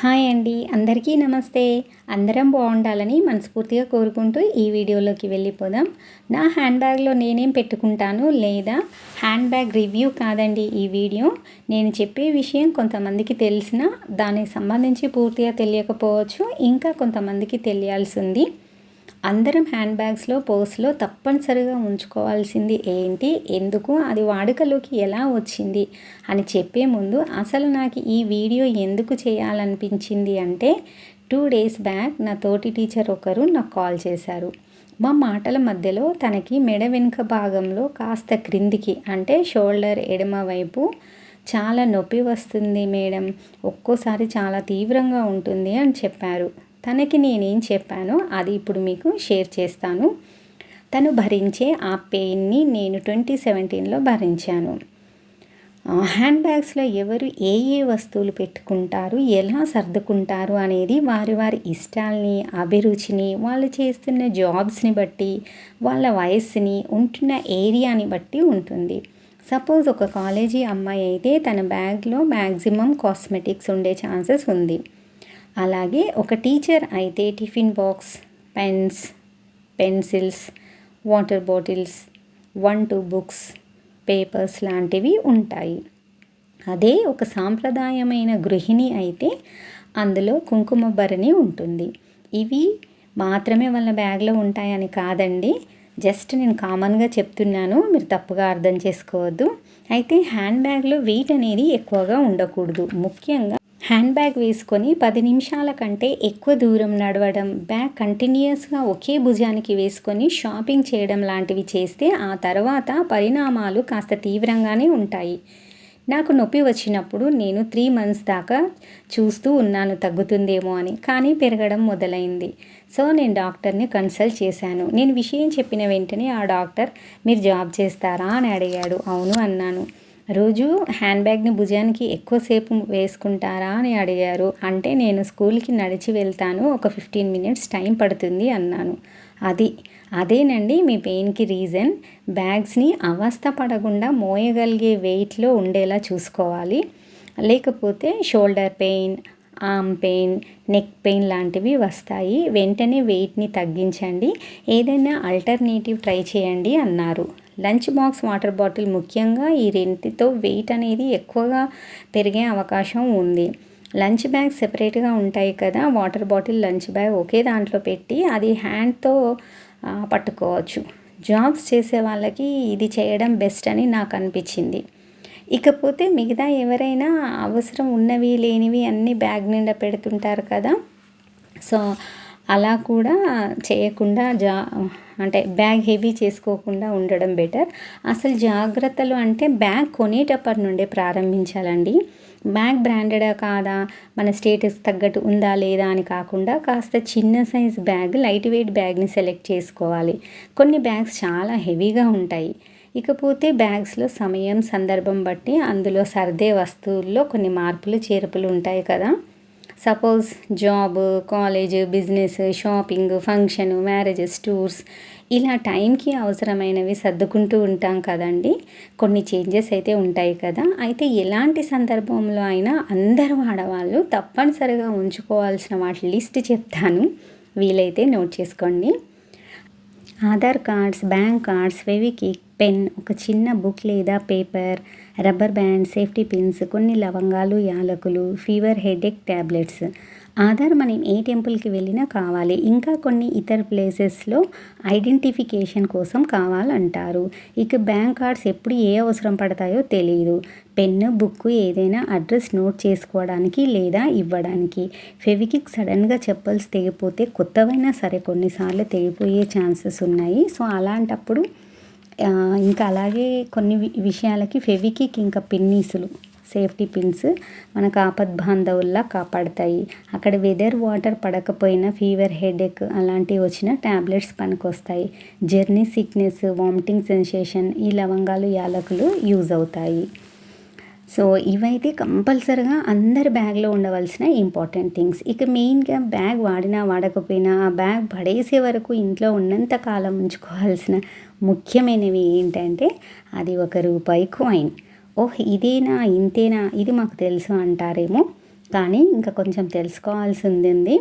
Hi అండి. అందరికీ నమస్తే. అందరం బాగుండాలని మనస్ఫూర్తిగా కోరుకుంటూ ఈ వీడియోలోకి వెళ్ళిపోదాం. నా హ్యాండ్ బ్యాగ్లో నేనేం పెట్టుకుంటాను లేదా హ్యాండ్ బ్యాగ్ రివ్యూ కాదండి ఈ వీడియో. నేను చెప్పే విషయం కొంతమందికి తెలిసిన దానికి సంబంధించి పూర్తిగా తెలియకపోవచ్చు ఇంకా కొంతమందికి తెలియాల్సి ఉంది. అందరం హ్యాండ్ బ్యాగ్స్లో పర్స్లో తప్పనిసరిగా ఉంచుకోవాల్సింది ఏంటి? ఎందుకు? అది వాడుకలోకి ఎలా వచ్చింది? అని చెప్పే ముందు అసలు నాకు ఈ వీడియో ఎందుకు చేయాలనిపించింది అంటే టూ డేస్ బ్యాక్ నా తోటి టీచర్ ఒకరు నాకు కాల్ చేశారు. మా మాటల మధ్యలో తనకి మెడ వెనుక భాగంలో కాస్త క్రిందికి అంటే షోల్డర్ ఎడమ వైపు చాలా నొప్పి వస్తుంది మేడం ఒక్కోసారి చాలా తీవ్రంగా ఉంటుంది అని చెప్పారు. తనకి నేనేం చెప్పానో అది ఇప్పుడు మీకు షేర్ చేస్తాను. తను భరించే ఆ పెయిన్ని నేను ట్వంటీ సెవెంటీన్లో భరించాను. హ్యాండ్ బ్యాగ్స్లో ఎవరు ఏ ఏ వస్తువులు పెట్టుకుంటారు ఎలా సర్దుకుంటారు అనేది వారి వారి ఇష్టాలని అభిరుచిని వాళ్ళు చేస్తున్న జాబ్స్ని బట్టి వాళ్ళ వయస్సుని ఉంటున్న ఏరియాని బట్టి ఉంటుంది. సపోజ్ ఒక కాలేజీ అమ్మాయి అయితే తన బ్యాగ్లో మ్యాక్సిమం కాస్మెటిక్స్ ఉండే ఛాన్సెస్ ఉంది. అలాగే ఒక టీచర్ అయితే tiffin box pens pencils water bottles one two books papers లాంటివి ఉంటాయి. అదే ఒక సాంప్రదాయమైన గృహిణి అయితే అందులో కుంకుమ భరణి ఉంటుంది. ఇవి మాత్రమే వాళ్ళ బ్యాగ్లో ఉంటాయని కాదండి. జస్ట్ నేను కామన్గా చెప్తున్నాను మీరు తప్పుగా అర్థం చేసుకోవద్దు. అయితే హ్యాండ్ బ్యాగ్లో వెయిట్ అనేది ఎక్కువగా ఉండకూడదు. ముఖ్యంగా హ్యాండ్ బ్యాగ్ వేసుకొని పది నిమిషాల కంటే ఎక్కువ దూరం నడవడం బ్యాగ్ కంటిన్యూస్గా ఒకే భుజానికి వేసుకొని షాపింగ్ చేయడం లాంటివి చేస్తే ఆ తర్వాత పరిణామాలు కాస్త తీవ్రంగానే ఉంటాయి. నాకు నొప్పి వచ్చినప్పుడు నేను త్రీ మంత్స్ దాకా చూస్తూ ఉన్నాను తగ్గుతుందేమో అని కానీ పెరగడం మొదలైంది. సో నేను డాక్టర్ని కన్సల్ట్ చేశాను. నేను విషయం చెప్పిన వెంటనే ఆ డాక్టర్ మీరు జాబ్ చేస్తారా? అని అడిగాడు. అవును అన్నాను. రోజు హ్యాండ్ బ్యాగ్ని భుజానికి ఎక్కువసేపు వేసుకుంటారా అని అడిగారు. అంటే నేను స్కూల్కి నడిచి వెళ్తాను ఒక ఫిఫ్టీన్ మినిట్స్ టైం పడుతుంది అన్నాను. అది అదేనండి మీ పెయిన్కి రీజన్? బ్యాగ్స్ని అవస్థ పడకుండా మోయగలిగే వెయిట్లో ఉండేలా చూసుకోవాలి. లేకపోతే shoulder pain arm pain neck pain లాంటివి వస్తాయి. వెంటనే వెయిట్ని తగ్గించండి. ఏదైనా అల్టర్నేటివ్ ట్రై చేయండి అన్నారు. లంచ్ బాక్స్ వాటర్ బాటిల్ ముఖ్యంగా ఈ రెంటితో వెయిట్ అనేది ఎక్కువగా పెరిగే అవకాశం ఉంది. లంచ్ బ్యాగ్ సెపరేట్గా ఉంటాయి కదా వాటర్ బాటిల్ లంచ్ బ్యాగ్ ఒకే దాంట్లో పెట్టి అది హ్యాండ్తో పట్టుకోవచ్చు. జాబ్స్ చేసే వాళ్ళకి ఇది చేయడం బెస్ట్ అని నాకు అనిపించింది. ఇకపోతే మిగతా ఎవరైనా అవసరం ఉన్నవి లేనివి అన్నీ బ్యాగ్ నిండా పెడుతుంటారు కదా. సో అలా కూడా చేయకుండా జా అంటే బ్యాగ్ హెవీ చేసుకోకుండా ఉండడం బెటర్. అసలు జాగ్రత్తలు అంటే బ్యాగ్ కొనేటప్పటి నుండే ప్రారంభించాలండి. బ్యాగ్ బ్రాండెడ్ కాదా? మన స్టేటస్ తగ్గట్టు ఉందా లేదా అని కాకుండా కాస్త చిన్న సైజ్ బ్యాగ్ లైట్ వెయిట్ బ్యాగ్ని సెలెక్ట్ చేసుకోవాలి. కొన్ని బ్యాగ్స్ చాలా హెవీగా ఉంటాయి. ఇకపోతే బ్యాగ్స్లో సమయం సందర్భం బట్టి అందులో సర్దే వస్తువుల్లో కొన్ని మార్పులు చేర్పులు ఉంటాయి కదా. Suppose job college business shopping function marriages tours ఇలా టైంకి అవసరమైనవి సర్దుకుంటూ ఉంటాం కదండి. కొన్ని చేంజెస్ అయితే ఉంటాయి కదా. అయితే ఎలాంటి సందర్భంలో అయినా అందరూ ఆడవాళ్ళు తప్పనిసరిగా ఉంచుకోవాల్సిన వాటి లిస్ట్ చెప్తాను. వీలైతే నోట్ చేసుకోండి. Aadhaar cards bank cards Fevikwik pen ఒక చిన్న బుక్ లేదా paper rubber band safety pins కొన్ని లవంగాలు యాలకులు ఫీవర్ హెడేక్ ట్యాబ్లెట్స్ ఆధార్ మనం ఏ టెంపుల్కి వెళ్ళినా కావాలి. ఇంకా కొన్ని ఇతర ప్లేసెస్లో ఐడెంటిఫికేషన్ కోసం కావాలంటారు. ఇక బ్యాంక్ కార్డ్స్ ఎప్పుడు ఏ అవసరం పడతాయో తెలియదు పెన్ను బుక్ ఏదైనా అడ్రస్ నోట్ చేసుకోవడానికి లేదా ఇవ్వడానికి. ఫెవికిక్ సడన్గా చెప్పల్స్ తెగిపోతే కొత్తవైనా సరే కొన్నిసార్లు తెగిపోయే ఛాన్సెస్ ఉన్నాయి. సో అలాంటప్పుడు ఇంకా అలాగే కొన్ని విషయాలకి ఫెవికిక్ ఇంకా పిన్నీసులు సేఫ్టీ పిన్స్ మనకు ఆపద్బాంధవుల్లా కాపాడతాయి. అక్కడ వెదర్ వాటర్ పడకపోయినా ఫీవర్ హెడేక్ అలాంటివి వచ్చిన ట్యాబ్లెట్స్ పనికొస్తాయి. జర్నీ సిక్నెస్ వామిటింగ్ సెన్సేషన్ ఈ లవంగాలు యాలకులు యూజ్ అవుతాయి. సో ఇవైతే కంపల్సరిగా అందరి బ్యాగ్లో ఉండవలసిన ఇంపార్టెంట్ థింగ్స్. ఇక మెయిన్గా బ్యాగ్ వాడినా వాడకపోయినా ఆ బ్యాగ్ పడేసే వరకు ఇంట్లో ఉన్నంత కాలం ఉంచుకోవాల్సిన ముఖ్యమైనవి ఏంటంటే అది ఒక రూపాయి కాయిన్. ఓహ్ ఇదేనా ఇంతేనా ఇది మాకు తెలుసు అంటారేమో. కానీ ఇంకా కొంచెం తెలుసుకోవాల్సింది ఉంది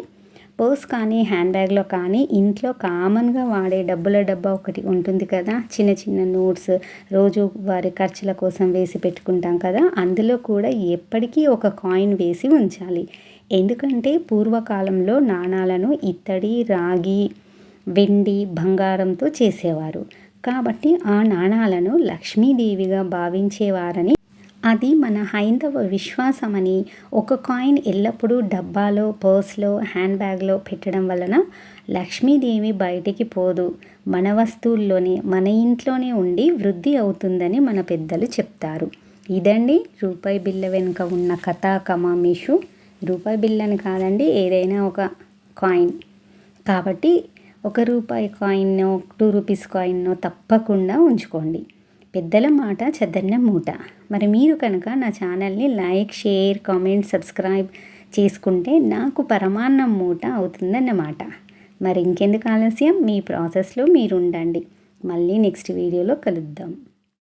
పర్స్ కానీ హ్యాండ్ బ్యాగ్లో కానీ ఇంట్లో కామన్గా వాడే డబ్బుల డబ్బా ఒకటి ఉంటుంది కదా. చిన్న చిన్న నోట్స్ రోజు వారి ఖర్చుల కోసం వేసి పెట్టుకుంటాం కదా. అందులో కూడా ఎప్పటికీ ఒక కాయిన్ వేసి ఉంచాలి. ఎందుకంటే పూర్వకాలంలో నాణాలను ఇత్తడి రాగి వెండి బంగారంతో చేసేవారు. కాబట్టి ఆ నాణాలను లక్ష్మీదేవిగా భావించేవారని అది మన హైందవ విశ్వాసమని ఒక కాయిన్ ఎల్లప్పుడూ డబ్బాలో పర్స్లో హ్యాండ్ బ్యాగ్లో పెట్టడం వలన లక్ష్మీదేవి బయటికి పోదు. మన వస్తువుల్లోనే మన ఇంట్లోనే ఉండి వృద్ధి అవుతుందని మన పెద్దలు చెప్తారు. ఇదండి రూపాయి బిల్ల వెనుక ఉన్న కథా కమామీషు. రూపాయి బిల్లని కాదండి ఏదైనా ఒక కాయిన్. కాబట్టి ఒక రూపాయి కాయిన్నో టూ రూపీస్ కాయిన్నో తప్పకుండా ఉంచుకోండి. పెద్దల మాట చదన్న మూట. మరి మీరు కనుక నా ఛానల్ని లైక్ షేర్ కామెంట్ సబ్స్క్రైబ్ చేసుకుంటే నాకు పరమాన్నం మూట అవుతుందన్నమాట. మరి ఇంకెందుకు ఆలస్యం? మీ ప్రాసెస్లో మీరు ఉండండి. మళ్ళీ నెక్స్ట్ వీడియోలో కలుద్దాం.